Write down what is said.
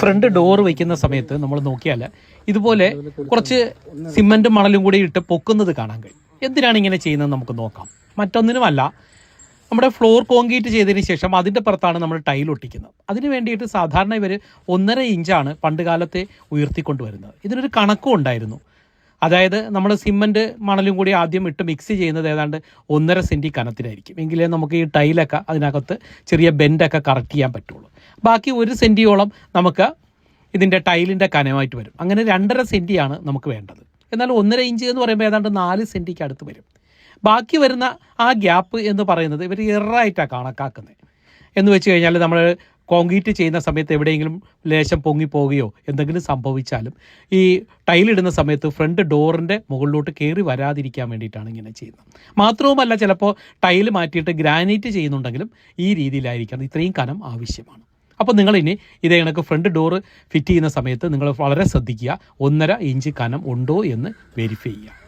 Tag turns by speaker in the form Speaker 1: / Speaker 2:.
Speaker 1: Front door വെക്കുന്ന സമയത്ത് നമ്മൾ നോക്കിയാൽ ഇതുപോലെ കുറച്ച് സിമന്റും മണലും കൂടി ഇട്ട് പൊക്കുന്നത് കാണാൻ കഴിയും. എന്തിനാണ് ഇങ്ങനെ ചെയ്യുന്നത് നമുക്ക് നോക്കാം. മറ്റൊന്നിനുമല്ല നമ്മുടെ ഫ്ലോർ കോൺക്രീറ്റ് ചെയ്തതിന് ശേഷം അതിന്റെ പുറത്താണ് നമ്മൾ ടൈൽ ഒട്ടിക്കുന്നത്. അതിന് വേണ്ടിയിട്ട് സാധാരണ ഇവർ ഒന്നര ഇഞ്ചാണ് പണ്ട് കാലത്തെ ഉയർത്തിക്കൊണ്ടുവരുന്നത്. ഇതിനൊരു കണക്കും ഉണ്ടായിരുന്നു. അതായത് നമ്മൾ സിമന്റ് മണലും കൂടി ആദ്യം ഇട്ട് മിക്സ് ചെയ്യുന്നത് ഏതാണ്ട് ഒന്നര സെന്റി കനത്തിലായിരിക്കും. എങ്കിലേ നമുക്ക് ഈ ടൈലൊക്കെ അതിനകത്ത് ചെറിയ ബെൻഡൊക്കെ കറക്റ്റ് ചെയ്യാൻ പറ്റുള്ളൂ. ബാക്കി ഒരു സെന്റിയോളം നമുക്ക് ഇതിന്റെ ടൈലിന്റെ കനമായിട്ട് വരും. അങ്ങനെ രണ്ടര സെന്റിയാണ് നമുക്ക് വേണ്ടത്. എന്നാൽ ഒന്നര ഇഞ്ച് എന്ന് പറയുമ്പോൾ ഏതാണ്ട് നാല് സെന്റിക്ക് അടുത്ത് വരും. ബാക്കി വരുന്ന ആ ഗ്യാപ്പ് എന്ന് പറയുന്നത് ഇവർ എറായിട്ടാണ് കണക്കാക്കുന്നത് എന്ന് വെച്ച് കഴിഞ്ഞാൽ നമ്മൾ കോൺക്രീറ്റ് ചെയ്യുന്ന സമയത്ത് എവിടെയെങ്കിലും ലേശം പൊങ്ങിപ്പോവുകയോ എന്തെങ്കിലും സംഭവിച്ചാലും ഈ ടൈലിടുന്ന സമയത്ത് ഫ്രണ്ട് ഡോറിന്റെ മുകളിലോട്ട് കയറി വരാതിരിക്കാൻ വേണ്ടിയിട്ടാണ് ഇങ്ങനെ ചെയ്യുന്നത്. മാത്രവുമല്ല ചിലപ്പോൾ ടൈൽ മാറ്റിയിട്ട് ഗ്രാനൈറ്റ് ചെയ്യുന്നുണ്ടെങ്കിലും ഈ രീതിയിലായിരിക്കണം. ഇത്രയും കനം ആവശ്യമാണ്. അപ്പോൾ നിങ്ങൾ ഇനി ഇതേ കണക്ക് ഫ്രണ്ട് ഡോറ് ഫിറ്റ് ചെയ്യുന്ന സമയത്ത് നിങ്ങൾ വളരെ ശ്രദ്ധിക്കുക. ഒന്നര ഇഞ്ച് കനം ഉണ്ടോ എന്ന് വെരിഫൈ ചെയ്യുക.